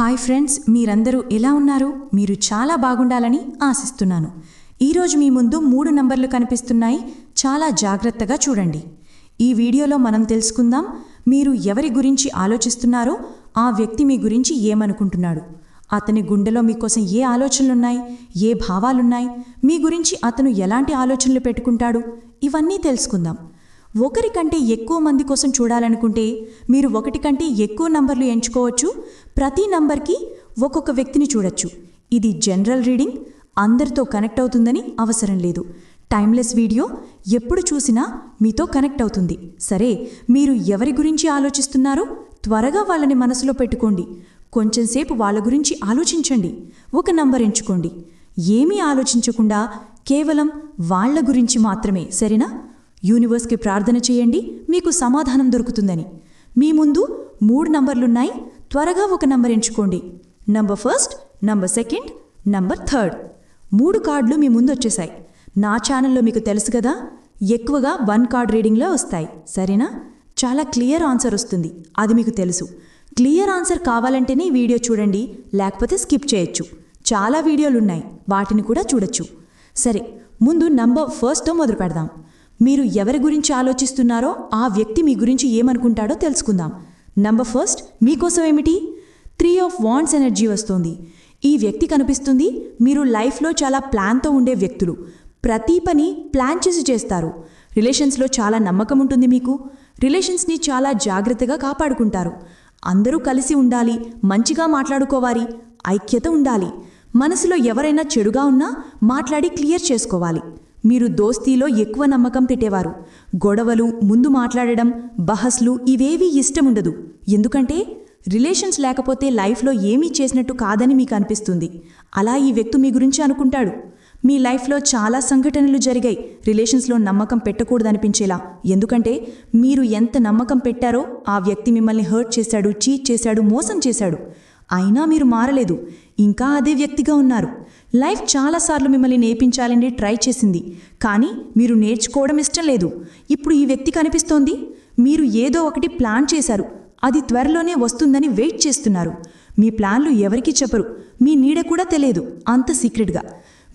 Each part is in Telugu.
హాయ్ ఫ్రెండ్స్ మీరందరూ ఎలా ఉన్నారు? మీరు చాలా బాగుండాలని ఆశిస్తున్నాను. ఈరోజు మీ ముందు మూడు నంబర్లు కనిపిస్తున్నాయి. చాలా జాగ్రత్తగా చూడండి. ఈ వీడియోలో మనం తెలుసుకుందాం మీరు ఎవరి గురించి ఆలోచిస్తున్నారో ఆ వ్యక్తి మీ గురించి ఏమనుకుంటున్నాడు? అతని గుండెలో మీకోసం ఏ ఆలోచనలున్నాయి? ఏ భావాలున్నాయి? మీ గురించి అతను ఎలాంటి ఆలోచనలు పెట్టుకుంటాడు? ఇవన్నీ తెలుసుకుందాం. ఒకరికంటే ఎక్కువ మంది కోసం చూడాలనుకుంటే మీరు ఒకటి కంటే ఎక్కువ నంబర్లు ఎంచుకోవచ్చు. ప్రతి నంబర్కి ఒక్కొక్క వ్యక్తిని చూడొచ్చు. ఇది జనరల్ రీడింగ్ అందరితో కనెక్ట్ అవుతుందని అవసరం లేదు. టైమ్లెస్ వీడియో ఎప్పుడు చూసినా మీతో కనెక్ట్ అవుతుంది. సరే మీరు ఎవరి గురించి ఆలోచిస్తున్నారో త్వరగా వాళ్ళని మనసులో పెట్టుకోండి. కొంచెంసేపు వాళ్ళ గురించి ఆలోచించండి. ఒక నంబర్ ఎంచుకోండి. ఏమీ ఆలోచించకుండా కేవలం వాళ్ళ గురించి మాత్రమే సరేనా? యూనివర్స్కి ప్రార్థన చేయండి మీకు సమాధానం దొరుకుతుందని. మీ ముందు మూడు నంబర్లున్నాయి త్వరగా ఒక నంబర్ ఎంచుకోండి. Number first number second number third మూడు కార్డులు మీ ముందు వచ్చేసాయి. నా ఛానల్లో మీకు తెలుసు కదా ఎక్కువగా వన్ కార్డ్ రీడింగ్లో వస్తాయి. సరేనా? చాలా క్లియర్ ఆన్సర్ వస్తుంది. అది మీకు తెలుసు. క్లియర్ ఆన్సర్ కావాలంటేనే ఈ వీడియో చూడండి లేకపోతే స్కిప్ చేయొచ్చు. చాలా వీడియోలున్నాయి వాటిని కూడా చూడొచ్చు. సరే ముందు నంబర్ ఫస్ట్తో మొదలు పెడదాం మీరు ఎవరి గురించి ఆలోచిస్తున్నారో ఆ వ్యక్తి మీ గురించి ఏమనుకుంటాడో తెలుసుకుందాం. నంబర్ ఫస్ట్ మీకోసం ఏమిటి? త్రీ ఆఫ్ వాండ్స్ ఎనర్జీ వస్తుంది. ఈ వ్యక్తి కనిపిస్తుంది. మీరు లైఫ్లో చాలా ప్లాన్తో ఉండే వ్యక్తులు. ప్రతి పని ప్లాన్ చేసి చేస్తారు. రిలేషన్స్లో చాలా నమ్మకం ఉంటుంది మీకు. రిలేషన్స్ని చాలా జాగ్రత్తగా కాపాడుకుంటారు. అందరూ కలిసి ఉండాలి మంచిగా మాట్లాడుకోవాలి ఐక్యత ఉండాలి. మనసులో ఎవరైనా చెడుగా ఉన్నా మాట్లాడి క్లియర్ చేసుకోవాలి. మీరు దోస్తీలో ఎక్కువ నమ్మకం పెట్టేవారు. గొడవలు ముందు మాట్లాడడం బహస్లు ఇవేవీ ఇష్టముండదు. ఎందుకంటే రిలేషన్స్ లేకపోతే లైఫ్లో ఏమీ చేసినట్టు కాదని మీకు అనిపిస్తుంది. అలా ఈ వ్యక్తి మీ గురించి అనుకుంటాడు. మీ లైఫ్లో చాలా సంఘటనలు జరిగాయి. రిలేషన్స్లో నమ్మకం పెట్టకూడదనిపించేలా. ఎందుకంటే మీరు ఎంత నమ్మకం పెట్టారో ఆ వ్యక్తి మిమ్మల్ని హర్ట్ చేశాడు చీట్ చేశాడు మోసం చేశాడు. అయినా మీరు మారలేదు. ఇంకా అదే వ్యక్తిగా ఉన్నారు. లైఫ్ చాలాసార్లు మిమ్మల్ని నేర్పించాలని ట్రై చేసింది. కానీ మీరు నేర్చుకోవడం ఇష్టం లేదు. ఇప్పుడు ఈ వ్యక్తి కనిపిస్తోంది. మీరు ఏదో ఒకటి ప్లాన్ చేశారు. అది త్వరలోనే వస్తుందని వెయిట్ చేస్తున్నారు. మీ ప్లాన్లు ఎవరికీ చెప్పరు. మీ నీడ కూడా తెలియదు. అంత సీక్రెట్గా.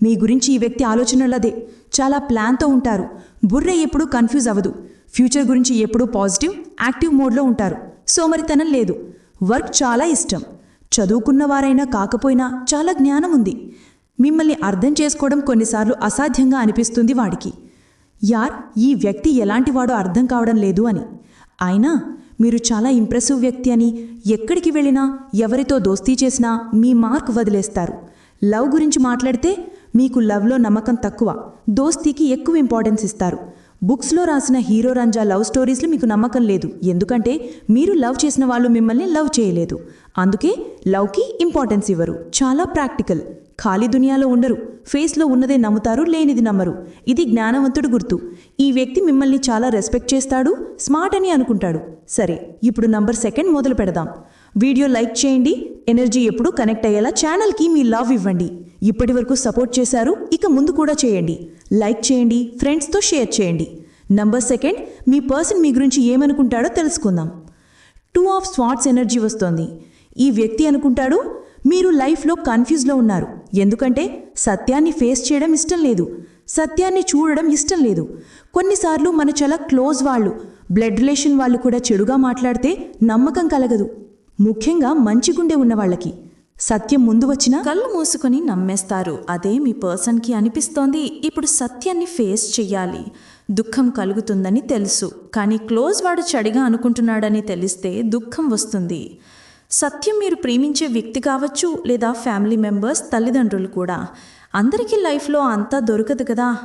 మీ గురించి ఈ వ్యక్తి ఆలోచనలదే. చాలా ప్లాన్తో ఉంటారు. బుర్ర ఎప్పుడూ కన్ఫ్యూజ్ అవ్వదు. ఫ్యూచర్ గురించి ఎప్పుడూ పాజిటివ్ యాక్టివ్ మోడ్లో ఉంటారు. సోమరితనం లేదు. వర్క్ చాలా ఇష్టం. చదువుకున్నవారైనా కాకపోయినా చాలా జ్ఞానం ఉంది. మిమ్మల్ని అర్థం చేసుకోవడం కొన్నిసార్లు అసాధ్యంగా అనిపిస్తుంది వాడికి. యార్ ఈ వ్యక్తి ఎలాంటివాడో అర్థం కావడం లేదు అని. అయినా మీరు చాలా ఇంప్రెసివ్ వ్యక్తి అని ఎక్కడికి వెళ్ళినా ఎవరితో దోస్తీ చేసినా మీ మార్క్ వదిలేస్తారు. లవ్ గురించి మాట్లాడితే మీకు లవ్లో నమ్మకం తక్కువ. దోస్తీకి ఎక్కువ ఇంపార్టెన్స్ ఇస్తారు. బుక్స్లో రాసిన హీరో రంజా లవ్ స్టోరీస్లు మీకు నమ్మకం లేదు. ఎందుకంటే మీరు లవ్ చేసిన వాళ్ళు మిమ్మల్ని లవ్ చేయలేదు. అందుకే లవ్కి ఇంపార్టెన్స్ ఇవ్వరు. చాలా ప్రాక్టికల్. ఖాళీ దునియాలో ఉండరు. ఫేస్లో ఉన్నదే నమ్ముతారు లేనిది నమ్మరు. ఇది జ్ఞానవంతుడు గుర్తు. ఈ వ్యక్తి మిమ్మల్ని చాలా రెస్పెక్ట్ చేస్తాడు స్మార్ట్ అని అనుకుంటాడు. సరే ఇప్పుడు నంబర్ సెకండ్ మొదలు పెడదాం. వీడియో లైక్ చేయండి. ఎనర్జీ ఎప్పుడు కనెక్ట్ అయ్యేలా ఛానల్కి మీ లవ్ ఇవ్వండి. ఇప్పటి వరకు సపోర్ట్ చేశారు. ఇక ముందు కూడా చేయండి. లైక్ చేయండి. ఫ్రెండ్స్తో షేర్ చేయండి. నంబర్ సెకండ్ మీ పర్సన్ మీ గురించి ఏమనుకుంటాడో తెలుసుకుందాం. టూ ఆఫ్ స్వాట్స్ ఎనర్జీ వస్తోంది. ఈ వ్యక్తి అనుకుంటాడు మీరు లైఫ్లో కన్ఫ్యూజ్లో ఉన్నారు. ఎందుకంటే సత్యాన్ని ఫేస్ చేయడం ఇష్టం లేదు. సత్యాన్ని చూడడం ఇష్టం లేదు. కొన్నిసార్లు మన చాలా క్లోజ్ వాళ్ళు బ్లడ్ రిలేషన్ వాళ్ళు కూడా చెడుగా మాట్లాడితే నమ్మకం కలగదు. ముఖ్యంగా మంచి గుండె ఉన్న వాళ్ళకి. సత్యం ముందు వచ్చినా కళ్ళు మూసుకొని నమ్మేస్తారు. అదే మీ పర్సన్కి అనిపిస్తోంది. ఇప్పుడు సత్యాన్ని ఫేస్ చెయ్యాలి. దుఃఖం కలుగుతుందని తెలుసు. కానీ క్లోజ్ వాడు చెడిగా అనుకుంటున్నాడని తెలిస్తే దుఃఖం వస్తుంది. సత్యం మీరు ప్రేమించే వ్యక్తి కావచ్చు లేదా ఫ్యామిలీ మెంబర్స్ తల్లిదండ్రులు కూడా. అందరికీ లైఫ్లో అంతా దొరకదు కదా.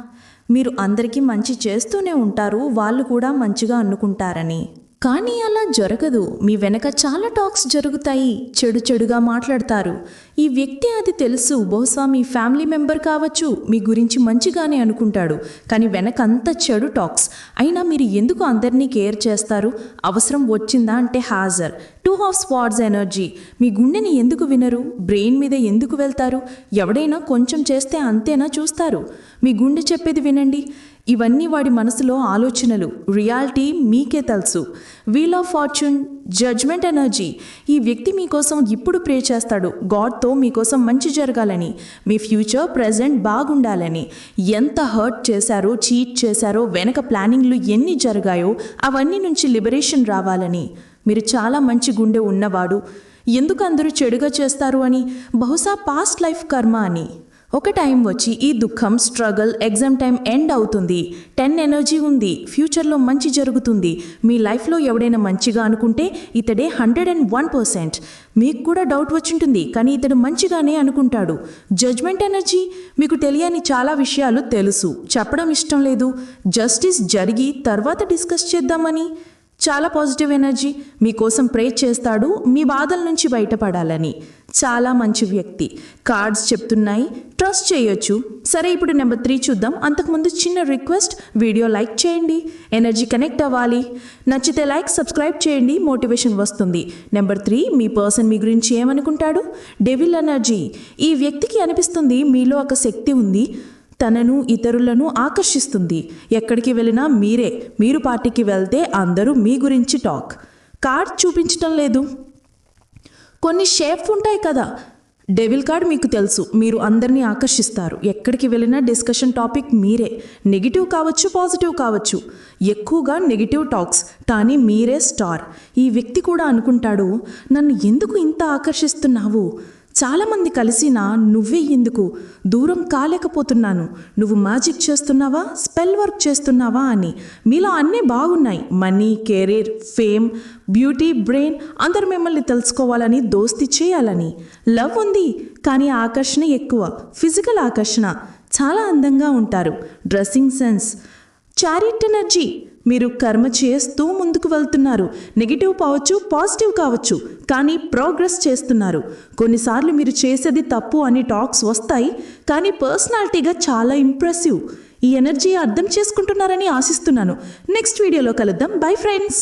మీరు అందరికీ మంచి చేస్తూనే ఉంటారు. వాళ్ళు కూడా మంచిగా అనుకుంటారని. కానీ అలా జరగదు. మీ వెనక చాలా టాక్స్ జరుగుతాయి. చెడు చెడుగా మాట్లాడతారు. ఈ వ్యక్తి అది తెలుసు. బహుశా మీ ఫ్యామిలీ మెంబర్ కావచ్చు. మీ గురించి మంచిగానే అనుకుంటాడు. కానీ వెనక అంత చెడు టాక్స్. అయినా మీరు ఎందుకు అందరినీ కేర్ చేస్తారు? అవసరం వచ్చిందా అంటే హాజర్. Two of spots energy. మీ గుండెని ఎందుకు వినరు? బ్రెయిన్ మీద ఎందుకు వెళ్తారు? ఎవడైనా కొంచెం చేస్తే అంతేనా చూస్తారు? మీ గుండె చెప్పేది వినండి. ఇవన్నీ వాడి మనసులో ఆలోచనలు. రియాలిటీ మీకే తెలుసు. Wheel of fortune judgement energy ఈ వ్యక్తి మీకోసం ఇప్పుడు ప్రే చేస్తాడు. గాడ్తో మీకోసం మంచి జరగాలని. మీ ఫ్యూచర్ ప్రజెంట్ బాగుండాలని. ఎంత హర్ట్ చేశారో చీట్ చేశారో వెనక ప్లానింగ్లు ఎన్ని జరిగాయో అవన్నీ నుంచి లిబరేషన్ రావాలని. మీరు చాలా మంచి గుండె ఉన్నవాడు. ఎందుకు అందరూ చెడుగా చేస్తారు అని? బహుశా పాస్ట్ లైఫ్ కర్మ అని. ఒక టైం వచ్చి ఈ దుఃఖం స్ట్రగుల్ ఎగ్జామ్ టైం ఎండ్ అవుతుంది. టెన్ ఎనర్జీ ఉంది. ఫ్యూచర్లో మంచి జరుగుతుంది. మీ లైఫ్లో ఎవడైనా మంచిగా అనుకుంటే ఇతడే హండ్రెడ్ అండ్ వన్ పర్సెంట్. మీకు కూడా డౌట్ వచ్చింటుంది కానీ ఇతడు మంచిగానే అనుకుంటాడు. Judgement energy? మీకు తెలియని చాలా విషయాలు తెలుసు. చెప్పడం ఇష్టం లేదు. జస్టిస్ జరిగి తర్వాత డిస్కస్ చేద్దామని. చాలా పాజిటివ్ ఎనర్జీ మీకోసం ప్రే చేస్తాడు మీ బాధల నుంచి బయటపడాలని. చాలా మంచి వ్యక్తి. కార్డ్స్ చెప్తున్నాయి. ట్రస్ట్ చేయొచ్చు. సరే ఇప్పుడు నెంబర్ త్రీ చూద్దాం. అంతకుముందు చిన్న రిక్వెస్ట్ వీడియో లైక్ చేయండి. ఎనర్జీ కనెక్ట్ అవ్వాలి. నచ్చితే లైక్ సబ్స్క్రైబ్ చేయండి. మోటివేషన్ వస్తుంది. నెంబర్ త్రీ మీ పర్సన్ మీ గురించి ఏమనుకుంటాడు? Devil energy. ఈ వ్యక్తికి అనిపిస్తుంది మీలో ఒక శక్తి ఉంది. తనను ఇతరులను ఆకర్షిస్తుంది. ఎక్కడికి వెళ్ళినా మీరే మీరు పార్టీకి వెళ్తే అందరూ మీ గురించి టాక్. కార్డ్ చూపించటం లేదు. కొన్ని షేప్ ఉంటాయి కదా. డెవిల్ కార్డ్ మీకు తెలుసు. మీరు అందరినీ ఆకర్షిస్తారు. ఎక్కడికి వెళ్ళినా డిస్కషన్ టాపిక్ మీరే. నెగిటివ్ కావచ్చు పాజిటివ్ కావచ్చు. ఎక్కువగా నెగిటివ్ టాక్స్. కానీ మీరే స్టార్. ఈ వ్యక్తి కూడా అనుకుంటాడు నన్ను ఎందుకు ఇంత ఆకర్షిస్తున్నావు? చాలామంది కలిసిన నువ్వే ఎందుకు? దూరం కాలేకపోతున్నాను. నువ్వు మ్యాజిక్ చేస్తున్నావా? స్పెల్ వర్క్ చేస్తున్నావా అని. మీలో అన్నీ బాగున్నాయి. Money career fame beauty brain అందరు మిమ్మల్ని తెలుసుకోవాలని దోస్తి చేయాలని. లవ్ ఉంది కానీ ఆకర్షణ ఎక్కువ. ఫిజికల్ ఆకర్షణ. చాలా అందంగా ఉంటారు. Dressing sense. Chariot energy. మీరు కర్మ చేస్తూ ముందుకు వెళ్తున్నారు. నెగిటివ్ కావచ్చు పాజిటివ్ కావచ్చు కానీ ప్రోగ్రెస్ చేస్తున్నారు. కొన్నిసార్లు మీరు చేసేది తప్పు అని టాక్స్ వస్తాయి కానీ పర్సనాలిటీగా చాలా ఇంప్రెసివ్. ఈ ఎనర్జీ అర్థం చేసుకుంటున్నారని ఆశిస్తున్నాను. నెక్స్ట్ వీడియోలో కలుద్దాం. Bye friends!